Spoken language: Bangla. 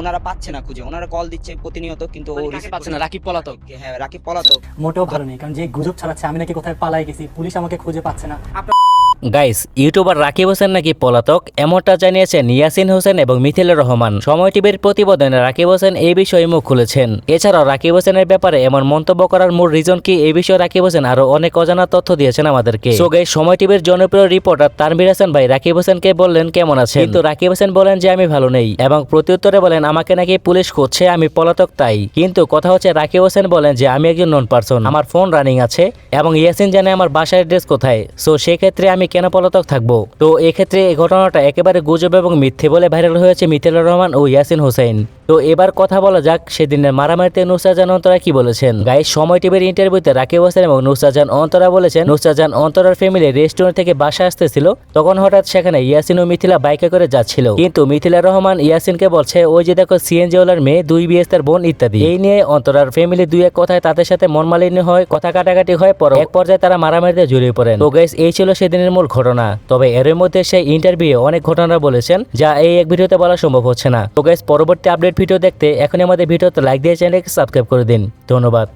ওনারা পাচ্ছে না খুঁজে। ওনারা কল দিচ্ছে প্রতিনিয়ত কিন্তু ও মানে পাচ্ছে না? রাকিব পলাতক? হ্যাঁ রাকিব পলাতক। মোটেও ভালো নেই কারণ যে গুজব ছড়াচ্ছে আমি নাকি কোথায় পালাই গেছি পুলিশ আমাকে খুঁজে পাচ্ছে না। গাইস ইউটিউবার রাকিব হোসেন নাকি পলাতক? এমনটা জানিয়েছেন ইয়াসিন হোসেন এবং মিথিলুর রহমান। সময় টিভির প্রতিবেদনে রাকিব হোসেন এই বিষয়ে মুখ খুলেছেন। এছাড়াও রাকিব হোসেনের ব্যাপারে এমন মন্তব্য করার মূল রিজন কি এই বিষয়ে রাকিব হোসেন আরও অনেক অজানা তথ্য দিয়েছেন আমাদেরকে? সো গাইস সময় টিভির জনপ্রিয় রিপোর্টার তানভীর হাসান ভাই রাকিব হোসেনকে বললেন, কেমন আছেন? কিন্তু রাকিব হোসেন বলেন যে, আমি ভালো নেই। এবং প্রত্যুত্তরে বলেন, আমাকে নাকি পুলিশ খুঁজছে, আমি পলাতক তাই। কিন্তু কথা হচ্ছে, রাকিব হোসেন বলেন যে, আমি একজন নন পার্সন আমার ফোন রানিং আছে এবং ইয়াসিন জানে আমার বাসার অ্যাড্রেস কোথায়। সো সেক্ষেত্রে আমি কেন পলাতক থাকব? তো এক্ষেত্রে এই ঘটনাটা একেবারে গুজব এবং মিথ্যে বলে ভাইরাল হয়েছে মিথিলুর রহমান ও ইয়াসিন হোসেন। তো এবার কথা বলা যাক সেদিনের মারামারিতে নুসরাজান অন্তরা কি বলেছেন? গাইস, সময় টিভির ইন্টারভিউতে রাকিব হোসেন এবং নুসরাজান অন্তরা বলেছেন, নুসরাজান অন্তরার ফ্যামিলি রেস্টুরেন্ট থেকে বাসা আসতেছিল, তখন হঠাৎ সেখানে ইয়াসিন ও মিথিলা বাইকে করে যাচ্ছিল। কিন্তু মিথিলা রহমান ইয়াসিনকে বলছে, ওই যে দেখো সিএনজি ওলার মেয়ে, দুই বিএস তার বোন, ইত্যাদি। এই নিয়ে অন্তরার ফ্যামিলি দুই এক কথায় তাদের সাথে মনমালিন্য হয়, কথা কাটাকাটি হয় পর এক পর্যায়ে তারা মারামারিতে জড়িয়ে পড়েন। তো গাইস, এই ছিল সেদিনের মূল ঘটনা। তবে এর মধ্যে সেই ইন্টারভিউ অনেক ঘটনা বলেছেন, যা এই এক ভিডিওতে বলা সম্ভব হচ্ছে না। তো গাইস, পরবর্তী আপডেট ভিডিও দেখতে এখনই আমাদের ভিডিওতে লাইক দিয়ে চ্যানেলকে সাবস্ক্রাইব করে দিন। ধন্যবাদ।